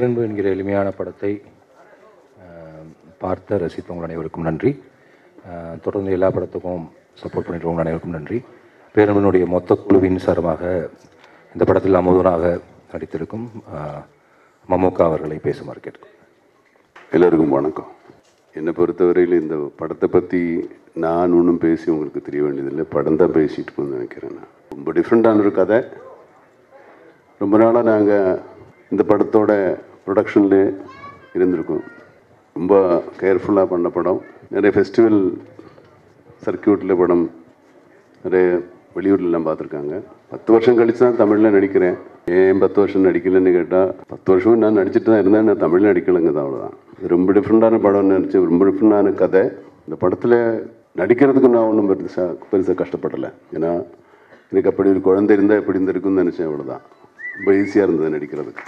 Peranbu என்கிற எளிமையான படத்தை பார்த்த ரசித்த உங்கள் அனைவருக்கும் நன்றி. தொடர்ந்து எல்லா படத்துக்கும் சப்போர்ட் பண்ணிட்டு அனைவருக்கும் நன்றி. பேரன்பினுடைய மொத்த குழுவின் சார்பாக இந்த படத்தில் அமுதனாக நடித்திருக்கும் மமுகா அவர்களை பேசுமாறு கேட்கும் எல்லோருக்கும் வணக்கம். என்னை பொறுத்தவரையில் இந்த படத்தை பற்றி நான் ஒன்றும் பேசி உங்களுக்கு தெரிய வேண்டியதில்லை. படம் தான் பேசிட்டு இருக்கோம்னு நினைக்கிறேன் நான். ரொம்ப டிஃப்ரெண்ட்டான ஒரு கதை. ரொம்ப நாளாக நாங்கள் இந்த படத்தோட ப்ரொடக்ஷன்லே இருந்திருக்கும். ரொம்ப கேர்ஃபுல்லாக பண்ண படம். நிறைய ஃபெஸ்டிவல் சர்க்கியூட்டில் படம் நிறைய வெளியூர்லாம் பார்த்துருக்காங்க. பத்து வருஷம் கழித்து தான் தமிழில் நடிக்கிறேன். ஏன் பத்து வருஷம் நடிக்கலைன்னு கேட்டால் பத்து வருஷமும் நான் நடிச்சிட்டு தான் இருந்தேன். நான் தமிழில் நடிக்கலைங்க தான் அவ்வளோதான் இது ரொம்ப டிஃப்ரெண்ட்டான படம்னு நினச்சி ரொம்ப டிஃப்ரெண்டான கதை. இந்த படத்தில் நடிக்கிறதுக்கு நான் ஒன்றும் பெருசாக பெருசாக கஷ்டப்படலை. ஏன்னா எனக்கு அப்படி ஒரு குழந்தை இருந்தால் எப்படி இருந்திருக்குன்னு நினச்சேன். அவ்வளோதான் ரொம்ப ஈஸியாக இருந்தது நடிக்கிறதுக்கு.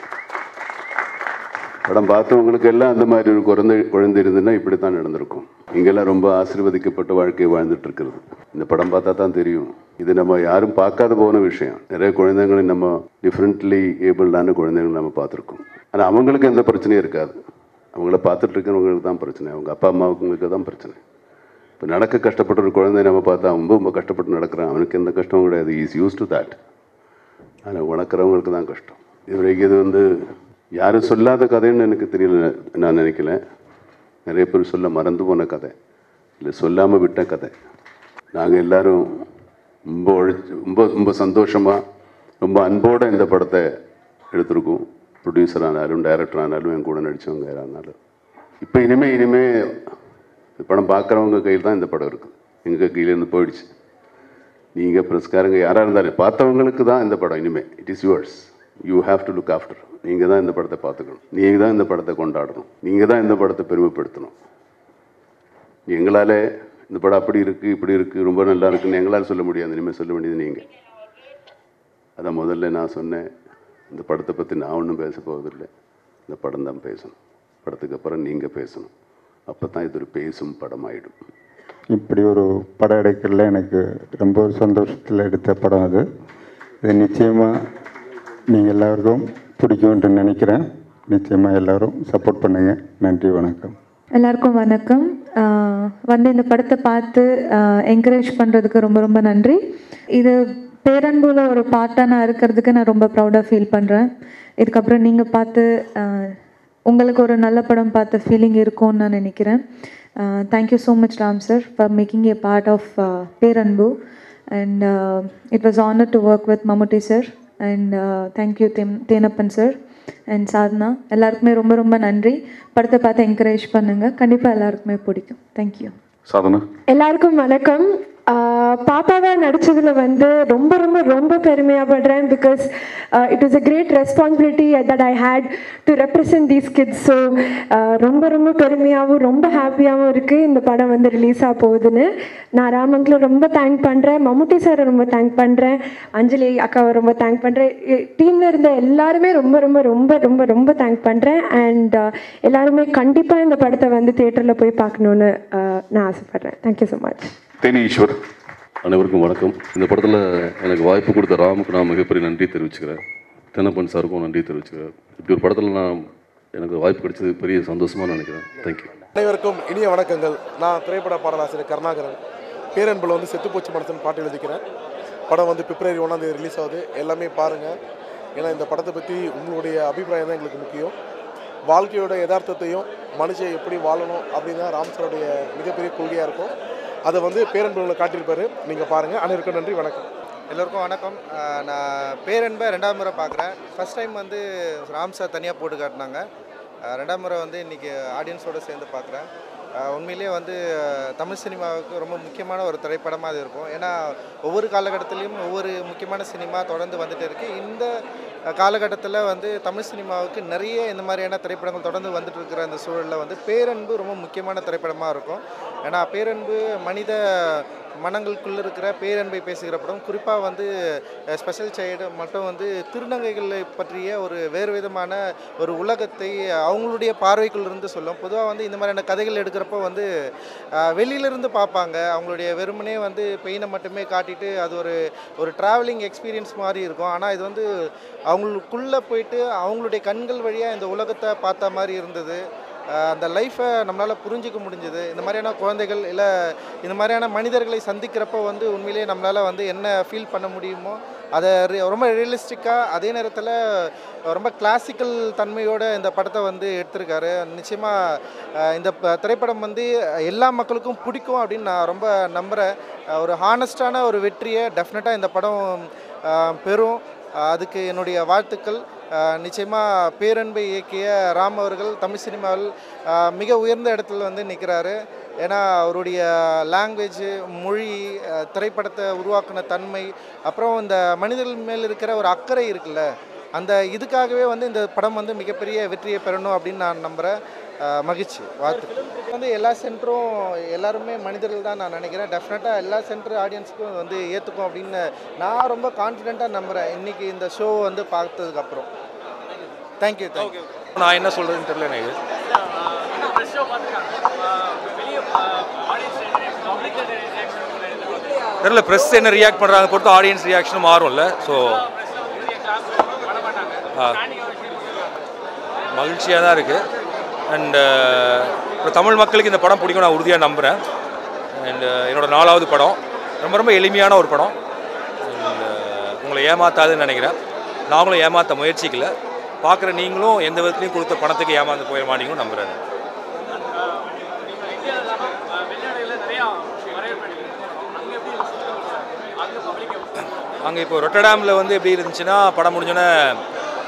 படம் பார்த்தவங்களுக்கு எல்லாம் அந்த மாதிரி ஒரு குழந்தை குழந்தை இருந்ததுன்னா இப்படி தான் நடந்திருக்கும். இங்கெல்லாம் ரொம்ப ஆசீர்வதிக்கப்பட்ட வாழ்க்கையை வாழ்ந்துட்டு இருக்கிறது இந்த படம் பார்த்தா தான் தெரியும். இது நம்ம யாரும் பார்க்காத போன விஷயம். நிறைய குழந்தைங்களை நம்ம டிஃப்ரெண்ட்லி ஏபிள்டான குழந்தைங்களை நம்ம பார்த்துருக்கோம். ஆனால் அவங்களுக்கு எந்த பிரச்சனையும் இருக்காது. அவங்கள பார்த்துட்டு இருக்கிறவங்களுக்கு தான் பிரச்சனை. அவங்க அப்பா அம்மாவுக்கு தான் பிரச்சனை. இப்போ நடக்க கஷ்டப்பட்ட ஒரு குழந்தைய நம்ம பார்த்தா ரொம்ப ரொம்ப கஷ்டப்பட்டு நடக்கிறான். அவனுக்கு எந்த கஷ்டமும் கிடையாது. இஸ் யூஸ் டு தேட் ஆனால் உணக்கிறவங்களுக்கு தான் கஷ்டம். இது வரைக்கும் இது வந்து யாரும் சொல்லாத கதைன்னு எனக்கு தெரியல நான் நினைக்கல. நிறைய பேர் சொல்ல மறந்து போன கதை. இல்லை சொல்லாமல் விட்ட கதை. நாங்கள் எல்லாரும் ரொம்ப உழைச்சி ரொம்ப ரொம்ப சந்தோஷமாக ரொம்ப அன்போடு இந்த படத்தை எடுத்திருக்கோம். ப்ரொடியூசர் ஆனாலும் டைரக்டர் ஆனாலும் என் கூட நடித்தவங்க யாரானாலும் இப்போ இனிமேல் இனிமேல் இந்த படம் பார்க்குறவங்க கையில் தான் இந்த படம் இருக்குது எங்கள் கையிலேருந்து போயிடுச்சு. நீங்கள் பிரஸ்காரங்க யாராக இருந்தாலும் பார்த்தவங்களுக்கு தான் இந்த படம் இனிமேல் it is yours you have to look after நீங்கள் தான் இந்த படத்தை பார்த்துக்கணும். நீங்கள் தான் இந்த படத்தை கொண்டாடணும். நீங்கள் தான் இந்த படத்தை பெருமைப்படுத்தணும். எங்களால் இந்த படம் அப்படி இருக்குது இப்படி இருக்குது ரொம்ப நல்லா இருக்குன்னு எங்களால் சொல்ல முடியாது. இனிமேல் சொல்ல வேண்டியது நீங்கள் அதான் முதல்ல நான் சொன்னேன். இந்த படத்தை பற்றி நான் ஒன்றும் பேச போவதில்லை. இந்த படம் தான் பேசணும். படத்துக்கு அப்புறம் நீங்கள் பேசணும். அப்போ தான் இது ஒரு பேசும் படமாயிடும். இப்படி ஒரு படம் எடுக்கிறதுல எனக்கு ரொம்ப ஒரு சந்தோஷத்தில் எடுத்த படம் அது. இது நிச்சயமாக நீங்கள் எல்லாருக்கும் பிடிக்கும்னு நினைக்கிறேன். நிச்சயமாக எல்லாரும் சப்போர்ட் பண்ணுங்கள் நன்றி வணக்கம். எல்லாருக்கும் வணக்கம். வந்து இந்த படத்தை பார்த்து என்கரேஜ் பண்ணுறதுக்கு ரொம்ப ரொம்ப நன்றி. இது பேரன்புல ஒரு பார்ட்டாக நான் இருக்கிறதுக்கு நான் ரொம்ப ப்ரௌடாக ஃபீல் பண்ணுறேன் இதுக்கப்புறம் நீங்கள் பார்த்து உங்களுக்கு ஒரு நல்ல படம் பார்த்த ஃபீலிங் இருக்கும்னு நான் நினைக்கிறேன். Thank you so much Ram sir for making a part of Peranbu. And it was honour to work with Mammootty sir and thank you them Thenappan sir and Sadhana எல்லாருக்குமே ரொம்ப ரொம்ப நன்றி. படத்தை பார்த்து என்கரேஜ் பண்ணுங்கள் கண்டிப்பாக எல்லாருக்குமே பிடிக்கும். தேங்க்யூ சாதனா எல்லாருக்கும் வணக்கம். பாப்பாவாக பாப்பாவா நடிச்சதுல வந்து ரொம்ப ரொம்ப ரொம்ப பெருமையாகப்படுறேன் because it is a great responsibility that I had to represent these kids so ரொம்ப ரொம்ப பெருமையாகவும் ரொம்ப ஹாப்பியாகவும் இருக்குது இந்த படம் வந்து ரிலீஸ் ஆக போகுதுன்னு. நான் ராமங்களை ரொம்ப தேங்க் பண்ணுறேன் மம்முட்டி சாரை ரொம்ப தேங்க் பண்ணுறேன் அஞ்சலி அக்காவை ரொம்ப தேங்க் பண்ணுறேன் டீமில் இருந்த எல்லாருமே ரொம்ப ரொம்ப ரொம்ப ரொம்ப ரொம்ப தேங்க் பண்ணுறேன் அண்ட் எல்லாருமே கண்டிப்பாக இந்த படத்தை வந்து தேட்டரில் போய் பார்க்கணுன்னு நான் ஆசைப்பட்றேன். Thank you so much Theni Eswar அனைவருக்கும் வணக்கம். இந்த படத்தில் எனக்கு வாய்ப்பு கொடுத்த ராமுக்கு நான் மிகப்பெரிய நன்றி தெரிவிச்சுக்கிறேன். தென்னப்பன் சாருக்கும் நன்றி தெரிவிச்சுக்கிறேன். இப்படி ஒரு படத்தில் நான் எனக்கு வாய்ப்பு கிடைச்சது பெரிய சந்தோஷமாக நினைக்கிறேன். தேங்க்யூ அனைவருக்கும் இனிய வணக்கங்கள். நான் திரைப்பட பாடலாசிரியர் கருணாகரன். பேரன்புல வந்து செத்துப்போச்சு மனசன் பாட்டு எழுதிக்கிறேன். படம் வந்து பிப்ரவரி ஒன்றாந்தேதி ரிலீஸ் ஆகுது. எல்லாமே பாருங்கள் ஏன்னா இந்த படத்தை பற்றி உங்களுடைய அபிப்பிராயம் தான் எங்களுக்கு முக்கியம். வாழ்க்கையோட யதார்த்தத்தையும் மனுஷன் எப்படி வாழணும் அப்படின்னு தான் ராம் சாருடைய மிகப்பெரிய கொள்கையாக இருக்கும். அதை வந்து பேரன்புகளை காட்டியிருப்பாரு. நீங்கள் பாருங்கள் அனைவருக்கும் நன்றி. வணக்கம். எல்லோருக்கும் வணக்கம். நான் பேரன்பை ரெண்டாம் முறை பார்க்குறேன். ஃபஸ்ட் டைம் வந்து ராம் சார் தனியாக போட்டு காட்டினாங்க. ரெண்டாம் முறை வந்து இன்றைக்கி ஆடியன்ஸோடு சேர்ந்து பார்க்குறேன். உண்மையிலே உண்மையிலேயே வந்து தமிழ் சினிமாவுக்கு ரொம்ப முக்கியமான ஒரு திரைப்படமாக அது இருக்கும். ஏன்னா ஒவ்வொரு காலகட்டத்திலையும் ஒவ்வொரு முக்கியமான சினிமா தொடர்ந்து வந்துட்டு இருக்குது இந்த காலகட்டத்தில் வந்து தமிழ் சினிமாவுக்கு நிறைய இந்த மாதிரியான திரைப்படங்கள் தொடர்ந்து வந்துட்டு இருக்கிற அந்த சூழலில் வந்து பேரன்பு ரொம்ப முக்கியமான திரைப்படமாக இருக்கும். ஏன்னா பேரன்பு மனித மனங்களுக்குள்ளே இருக்கிற பேரன்பை பேசுகிற படம். குறிப்பாக வந்து ஸ்பெஷல் சைடு மட்டும் வந்து திருநங்கைகளை பற்றிய ஒரு வேறு விதமான ஒரு உலகத்தை அவங்களுடைய பார்வைக்குள்ள இருந்து சொல்லும். பொதுவாக வந்து இந்த மாதிரியான கதைகள் எடுக்கிறப்போ வந்து வெளியிலிருந்து பார்ப்பாங்க. அவங்களுடைய வெறுமனே வந்து பெயினை மட்டுமே காட்டிட்டு அது ஒரு ஒரு ட்ராவலிங் எக்ஸ்பீரியன்ஸ் மாதிரி இருக்கும். ஆனால் இது வந்து அவங்களுக்குள்ளே போயிட்டு அவங்களுடைய கண்கள் வழியாக இந்த உலகத்தை பார்த்த மாதிரி இருந்தது. அந்த லைஃப்பை நம்மளால் புரிஞ்சிக்க முடிஞ்சது. இந்த மாதிரியான குழந்தைகள் இல்லை இந்த மாதிரியான மனிதர்களை சந்திக்கிறப்போ வந்து உண்மையிலேயே நம்மளால் வந்து என்ன ஃபீல் பண்ண முடியுமோ அதை ரொம்ப ரியலிஸ்டிக்காக அதே நேரத்தில் ரொம்ப கிளாசிக்கல் தன்மையோட இந்த படத்தை வந்து எடுத்திருக்காரு. நிச்சயமாக இந்த திரைப்படம் வந்து எல்லா மக்களுக்கும் பிடிக்கும் அப்படின்னு நான் ரொம்ப நம்புகிறேன் ஒரு ஹானஸ்டான ஒரு வெற்றியை டெஃபினட்டாக இந்த படம் பெறும். அதுக்கு என்னுடைய வாழ்த்துக்கள். நிச்சயமாக பேரன்பை இயக்கிய ராம் அவர்கள் தமிழ் சினிமாவில் மிக உயர்ந்த இடத்துல வந்து நிற்கிறாரு. ஏன்னா அவருடைய லாங்குவேஜ் மொழி திரைப்படத்தை உருவாக்குன தன்மை அப்புறம் இந்த மனிதர்கள் மேல் இருக்கிற ஒரு அக்கறை இருக்குல்ல அந்த இதுக்காகவே வந்து இந்த படம் வந்து மிகப்பெரிய வெற்றியை பெறணும் அப்படின்னு நான் நம்புகிறேன் மகிழ்ச்சி வாழ்த்து. வந்து எல்லா சென்டரும் எல்லாருமே மனிதர்கள் தான் நான் நினைக்கிறேன். டெஃபினட்டாக எல்லா சென்டர் ஆடியன்ஸுக்கும் வந்து ஏற்றுக்கும் அப்படின்னு நான் ரொம்ப கான்ஃபிடென்ட்டாக நம்புகிறேன் இன்றைக்கி இந்த ஷோ வந்து பார்த்ததுக்கப்புறம் தேங்க்யூ தேங்க்யூ நான் என்ன சொல்கிறதுன்னு தெரியல எனக்கு. தெரியல ப்ரெஸ் என்ன ரியாக்ட் பண்ணுறாங்க பொறுத்து ஆடியன்ஸ் ரியாக்ஷனும் மாறும்ல ஸோ மகிழ்ச்சியாக தான் இருக்குது அண்ட் இப்போ uh, தமிழ் மக்களுக்கு இந்த படம் பிடிக்கும் நான் உறுதியாக நம்புகிறேன் அண்ட் uh, என்னோட நாலாவது படம். ரொம்ப ரொம்ப எளிமையான ஒரு படம். Uh, உங்களை ஏமாத்தாதுன்னு நினைக்கிறேன். நாங்களும் ஏமாற்ற முயற்சிக்கல. பார்க்குற நீங்களும் எந்த விதத்துலையும் கொடுத்த பணத்துக்கு ஏமாந்து போயிட மாட்டீங்கன்னு நம்புகிறேன் அங்கே இப்போ ரொட்டடாமில் வந்து எப்படி இருந்துச்சுன்னா படம் முடிஞ்சோன்னே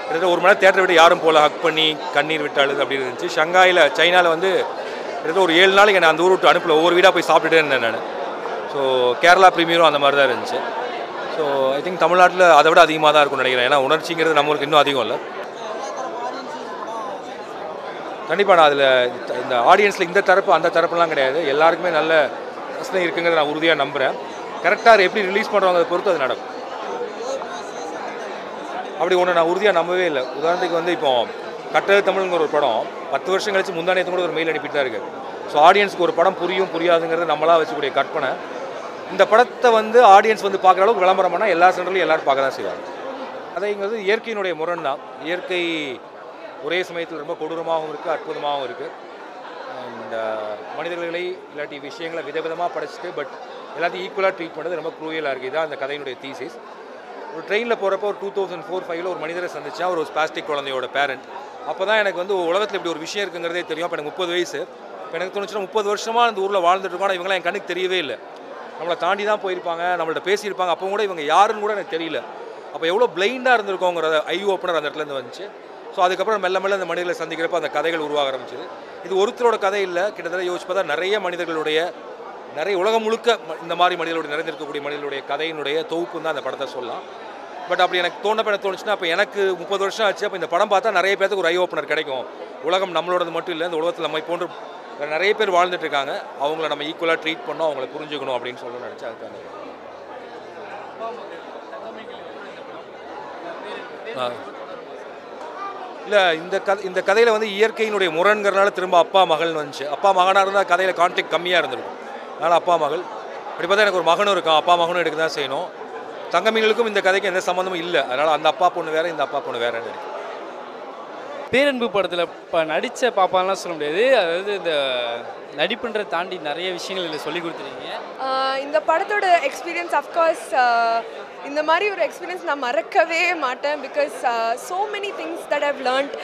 கிட்டத்தட்ட ஒரு மணி நேரம் தேட்டரை விட்டு யாரும் போகல. ஹக் பண்ணி கண்ணீர் விட்டு அழுது இருந்துச்சு. ஷங்காயில் சைனாவில் வந்து கிட்டத்தட்ட ஒரு ஏழு நாளைக்கு நான் அந்த ஊர் விட்டு அனுப்பல. ஒவ்வொரு வீடாக போய் சாப்பிட்டுட்டே இருந்தேன் நான். ஸோ கேரளா ப்ரீமியரும் அந்த மாதிரி தான் இருந்துச்சு. ஸோ ஐ திங்க் தமிழ்நாட்டில் அதை விட அதிகமாக தான் இருக்கும்னு நினைக்கிறேன். ஏன்னா உணர்ச்சிங்கிறது நம்மளுக்கு இன்னும் அதிகம் இல்லை. கண்டிப்பாக நான் அதில் இந்த ஆடியன்ஸில் இந்த தரப்பு அந்த தரப்புலாம் கிடையாது. எல்லாருக்குமே நல்ல பிரச்சனை இருக்குங்கிறத நான் உறுதியாக நம்புகிறேன் கரெக்டாக எப்படி ரிலீஸ் பண்ணுறோங்கிறத பொறுத்து அது நடக்கும். அப்படி ஒன்று நான் உறுதியாக நம்பவே இல்லை. உதாரணத்துக்கு வந்து இப்போ கட்டது தமிழ்ங்கிற ஒரு படம் பத்து வருஷம் கழிச்சு முந்தானத்து கூட ஒரு மெயில் அனுப்பிட்டு தான் இருக்குது ஸோ ஆடியன்ஸ்க்கு ஒரு படம் புரியும் புரியாதுங்கிறது நம்மளாக வச்சுக்கூடிய கற்பனை. இந்த படத்தை வந்து ஆடியன்ஸ் வந்து பார்க்குற அளவுக்கு விளம்பரம் பண்ணால் எல்லா சென்டர்லையும் எல்லோரும் பார்க்க தான் செய்வாங்க. அதைங்கிறது இயற்கையினுடைய முரண் தான் இயற்கை ஒரே சமயத்தில் ரொம்ப கொடூரமாகவும் இருக்குது அற்புதமாகவும் இருக்குது அண்ட் uh, மனிதர்களை இல்லாட்டி விஷயங்களை விதவிதமாக படைச்சிட்டு பட் எல்லாத்தையும் ஈக்குவலாக ட்ரீட் பண்ணுறது ரொம்ப குரூயலாக இருக்குது இதான் அந்த கதையினுடைய தீசிஸ் ஒரு ட்ரெயினில் போகிறப்போ ஒரு டூ தௌசண்ட் ஃபோர் ஃபைவ்ல ஒரு மனிதரை சந்திச்சா ஒரு ஸ்பாஸ்டிக் குழந்தையோட பேரண்ட் அப்போ தான் எனக்கு வந்து உலகத்தில் இப்படி ஒரு விஷயம் இருக்குங்கிறதே தெரியும். அப்போ எனக்கு முப்பது வயசு. இப்போ எனக்கு தோணுச்சுன்னா முப்பது வருஷமாக அந்த ஊரில் வாழ்ந்துட்டு இருக்கோம். ஆனால் இவங்களாம் என் கண்ணுக்கு தெரியவே இல்லை. நம்மளை தாண்டி தான் போயிருப்பாங்க. நம்மள்ட்ட பேசியிருப்பாங்க. அப்போ கூட இவங்க யாருன்னு கூட எனக்கு தெரியல. அப்போ எவ்வளோ பிளைண்டாக இருந்திருக்கோங்கிற ஐ ஓப்பனர் அந்த இடத்துலேருந்து வந்துச்சு. ஸோ அதுக்கப்புறம் மெல்ல மெல்ல அந்த மனிதர்களை சந்திக்கிறப்ப அந்த கதைகள் உருவாக ஆரம்பிச்சிது. இது ஒருத்தரோட கதை இல்லை. கிட்டத்தட்ட யோசிச்சு பார்த்தா நிறைய மனிதர்களுடைய நிறைய உலகம் முழுக்க ம- இந்த மாதிரி மனிதர்களுடைய நிறைந்திருக்கக்கூடிய மனிதர்களுடைய கதையினுடைய தொகுப்பு தான் அந்த படத்தை சொல்லலாம். பட் அப்படி எனக்கு தோணப்ப எனக்கு தோணுச்சுன்னா அப்போ எனக்கு முப்பது வருஷம் ஆச்சு அப்போ இந்த படம் பார்த்தா நிறைய பேருக்கு ஒரு ஐ ஓப்பனர் கிடைக்கும். உலகம் நம்மளோடது மட்டும் இல்லை இந்த உலகத்தில் நம்ம போன்று நிறைய பேர் வாழ்ந்துட்டு இருக்காங்க. அவங்கள நம்ம ஈக்குவலாக ட்ரீட் பண்ணோம் அவங்கள புரிஞ்சுக்கணும் அப்படின்னு சொல்லணும்னு நினச்சா அதுக்காக. இல்லை இந்த கதை இந்த கதையில் வந்து இயற்கையினுடைய முரண்கிறனால திரும்ப அப்பா மகள்னு வந்துச்சு. அப்பா மகனாக இருந்தால் கதையில் கான்டெக்ட் கம்மியாக இருந்திருக்கும். அதனால் அப்பா மகள். அப்படி பார்த்தா எனக்கு ஒரு மகனும் இருக்கான் அப்பா மகனும் எடுக்க தான் செய்யணும். தங்கமீன்களுக்கும் இந்த கதைக்கு எந்த சம்மந்தமும் இல்லை. அதனால் அந்த அப்பா பொண்ணு வேற இந்த அப்பா பொண்ணு வேறன்னு இருக்கு. பேரன்பு படத்தில் இப்போ நடித்த பாப்பாலாம் சொல்ல முடியாது. அதாவது இந்த நடிப்புன்றதை தாண்டி நிறைய விஷயங்கள் இதில் சொல்லி கொடுத்துருக்கீங்க. இந்த படத்தோட எக்ஸ்பீரியன்ஸ் அஃப்கோர்ஸ் இந்த மாதிரி ஒரு எக்ஸ்பீரியன்ஸ் நான் மறக்கவே மாட்டேன் because so many things that have learnt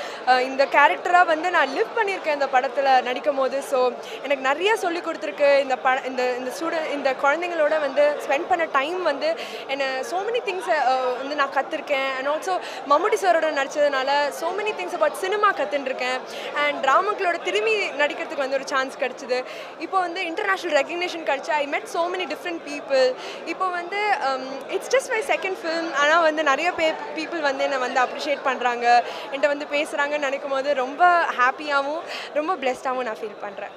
இந்த கேரக்டராக வந்து நான் லிவ் பண்ணியிருக்கேன் இந்த படத்தில் நடிக்கும் போது ஸோ எனக்கு நிறைய சொல்லி கொடுத்துருக்கு. இந்த ப இந்த இந்த ஸ்டூடெண்ட் இந்த குழந்தைங்களோட வந்து ஸ்பெண்ட் பண்ண டைம் வந்து என்னை ஸோ மெனி திங்ஸை வந்து நான் கற்றுருக்கேன் அண்ட் ஆல்சோ மம்முட்டி சாரோட நடிச்சதுனால so many things about cinema கற்றுருக்கேன் and ட்ராமாக்களோட திரும்பி நடிக்கிறதுக்கு வந்து ஒரு சான்ஸ் கிடச்சிது. இப்போ வந்து இன்டர்நேஷ்னல் ரெக்கக்னேஷன் கிடச்சி ஐ மெட் ஸோ மெனி டிஃப்ரெண்ட் பீப்புள் இப்போ வந்து um, it's just my second film ஆனால் வந்து நிறைய பே பீப்புள் வந்து என்னை வந்து அப்ரிஷியேட் பண்ணுறாங்க என்கிட்ட வந்து பேசுகிறாங்கன்னு நினைக்கும் போது ரொம்ப ஹாப்பியாகவும் ரொம்ப பிளெஸ்டாகவும் நான் ஃபீல் பண்ணுறேன்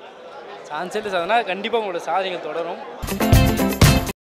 சான்ஸ் இல்லை கண்டிப்பாக உங்களோட சாதனைகள் தொடரும்.